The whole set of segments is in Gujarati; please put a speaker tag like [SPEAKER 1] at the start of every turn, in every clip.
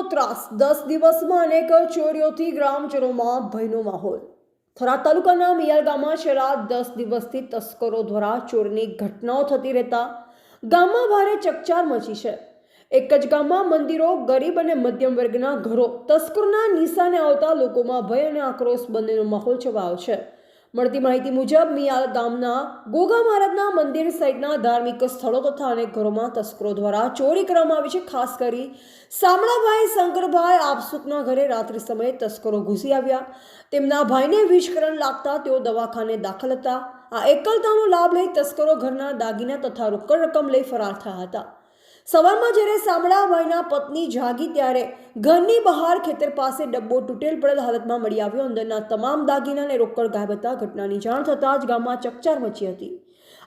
[SPEAKER 1] વિશ્વાસ દસ દિવસમાં અનેક ચોરીઓથી ગ્રામજનોમાં ભયનો માહોલ. થરા તાલુકાના મિયાલ ગામમાં છેલ્લા દસ દિવસથી તસ્કરો દ્વારા ચોરીની ઘટનાઓ થતી રહેતા ગામમાં ભારે ચકચાર મચી છે. એક જ ગામમાં મંદિરો, ગરીબ અને મધ્યમ વર્ગના ઘરો, તસ્કરોના નિશાને આવતા લોકોમાં ભય અને આક્રોશ બંનેનો માહોલ છવાયો છે. મળતી માહિતી મુજબ મિયાલ ગામના ગોગા મહારાજના મંદિર સહિતના ધાર્મિક સ્થળો તથા અનેક ઘરોમાં તસ્કરો દ્વારા ચોરી કરવામાં આવી છે. ખાસ કરી શામળાભાઈ શંકરભાઈ આપસુકના ઘરે રાત્રિ સમયે તસ્કરો ઘૂસી આવ્યા. તેમના ભાઈને વિષકરણ લાગતા તેઓ દવાખાને દાખલ હતા. આ એકલતાનો લાભ લઈ તસ્કરો ઘરના દાગીના તથા રોકડ રકમ લઈ ફરાર થયા હતા. સવારમાં જ્યારે શામળાભાઈના પત્ની જાગી ત્યારે ઘરની બહાર ખેતર પાસે ડબ્બો તૂટેલ પડેલ હાલતમાં મળી આવ્યો. અંદરના તમામ દાગીના અને રોકડ ગાયબ હતા. ઘટનાની જાણ થતાં જ ગામમાં ચકચાર મચી હતી.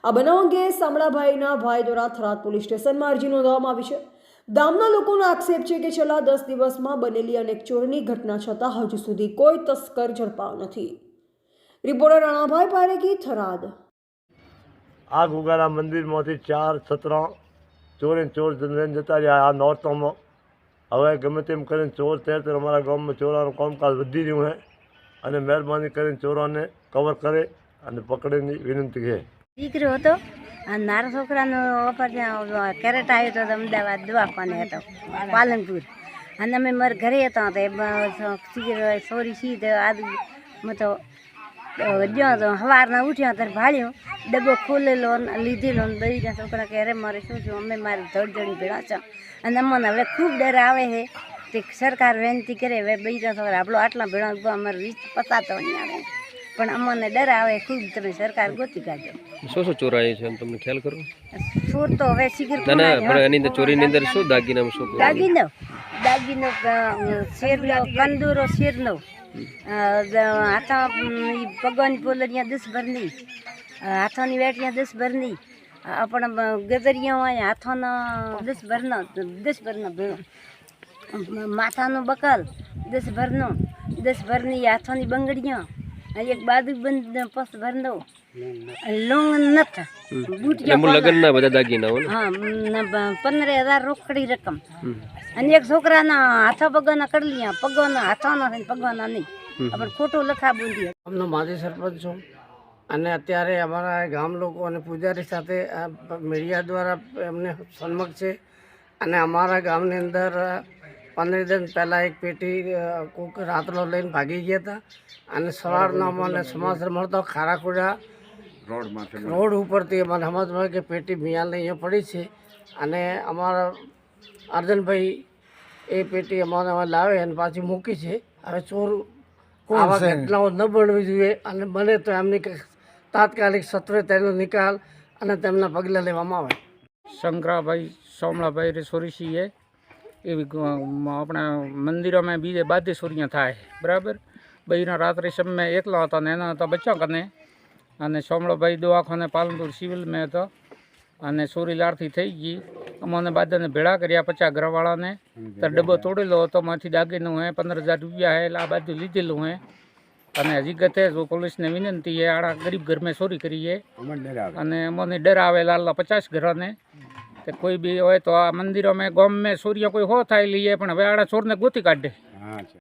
[SPEAKER 1] આ બનાવ અંગે શામળાભાઈના ભાઈ દ્વારા થરાદ પોલીસ સ્ટેશનમાં અરજી નોંધવામાં આવી છે. ગામના લોકોનો આક્ષેપ છે કે છેલ્લા દસ દિવસમાં બનેલી અનેક ચોરીની ઘટના છતાં હજુ સુધી કોઈ તસ્કર ઝડપાયો નથી. રિપોર્ટર રાણાભાઈ પારેખી, થરાદ.
[SPEAKER 2] આ ગુગારા મંદિરમાંથી ચાર છત્રા ચોરીને ચોર લઈને જતા રહ્યા. આ નોરતોમાં હવે ગમે તેમ કરીને ચોર તેર તેર અમારા ગામમાં ચોરાનું કામકાજ વધી રહ્યું છે અને મહેરબાની કરીને ચોરાને કવર કરે અને પકડીની વિનંતી છે.
[SPEAKER 3] દીકરો હતો અને મારા છોકરાનો ઓફર કેરેટ આવ્યો હતો અમદાવાદ દવાખાને હતો, પાલનપુર. અને અમે મારા ઘરે હતા તો એ સોરી સી તો આજ મેં તો સવારના ઉઠ્યા ત્યારે ભાળ્યો ડબ્બો ખોલેલો લીધેલો ને ગયા. છોકરા કે અરે મારે શું છું અમે મારી ધડધડી ભેળા છો. અને અમને હવે ખૂબ ડર આવે છે તે સરકાર વિનંતી કરે હવે બીજા છોકરા આપણો આટલા ભેળા ઊભા અમારે રીત પતાતો નહીં આવે. પણ અમને ડર આવે ખૂબ તમે સરકાર ગોતી કાઢો.
[SPEAKER 4] શું શું ચોરાયું છે તમને ખ્યાલ કરો?
[SPEAKER 3] ચોર તો હવે શીખર
[SPEAKER 4] ના ના પણ એની અંદર ચોરીની અંદર શું દાગીનામાં શું
[SPEAKER 3] દાગીનો દાગીનો શેરનો કંદૂરો શેરનો. હાથા પગવાની પોલરિયા દસ ભરની હાથોની વેટિયા દસ ભરની આપણા ગદરિયા હોય હાથોનો દસ ભરનો દસ ભરનો ભેળો માથાનું બકલ, દસ ભરનું, દસ ભરની હાથોની બંગડીઓ. એક બાજુ બંધ પસ ભરનો લોંગ નથ બુટિયા
[SPEAKER 4] બધા
[SPEAKER 3] હા પંદર હજાર રોકડી રકમ. અને એક છોકરાના હાથો પગોના કડલિયા પગોના હાથોના છે ને નહીં. આપણે ખોટું લખા બોલીએ.
[SPEAKER 5] ગામનો માજી સરપંચ છું. અને અત્યારે અમારા ગામ લોકો અને પૂજારી સાથે આ મીડિયા દ્વારા એમને સન્મુખ છે. અને અમારા ગામની અંદર પંદર દિન પહેલાં એક પેટી કોક રાતનો લઈને ભાગી ગયા હતા. અને સવારના મને સમાચાર મળતો ખારાખુડા રોડ ઉપરથી મને સમજમાં કે પેટી મિયાલની અહીંયા પડી છે. અને અમારા અર્જનભાઈ એ પેટી અમારે અમે લાવે અને પાછી મૂકી છે. હવે ચોર આવા ઘટનાઓ ન બનવી જોઈએ. અને બને તો એમની તાત્કાલિક સત્વરે તેનો નિકાલ અને તેમના પગલાં લેવામાં આવે.
[SPEAKER 6] શંકરાભાઈ સોમળાભાઈ રેસોરીસીએ એવી આપણા મંદિરોમાં બીજે બાધી સોરીਆਂ થાય બરાબર? બહીના રાત્રે સમય એકલા હતા ને એના હતા બચ્ચા કને. અને સોમળાભાઈ દવાખાને પાલનપુર સિવિલમાં હતો. અને સોરી લારથી થઈ ગઈ. અમને બાદાને ભેળા કર્યા પચાસ ઘરવાળાને. તો ડબ્બો તોડેલો હતો માંથી દાગીનું હે પંદર હજાર રૂપિયા હે એટલે આ બાજુ લીધેલું હે. અને હકીકત જો પોલીસને વિનંતી હે આડા ગરીબ ઘરમાં ચોરી કરી હે અને અમને ડર આવે લાલા પચાસ ઘરોને. તે કોઈ બી હોય તો આ મંદિરોમાં ગમે સૂર્ય કોઈ હો થાય લઈએ પણ હવે આડા છોરને ગોતી કાઢે.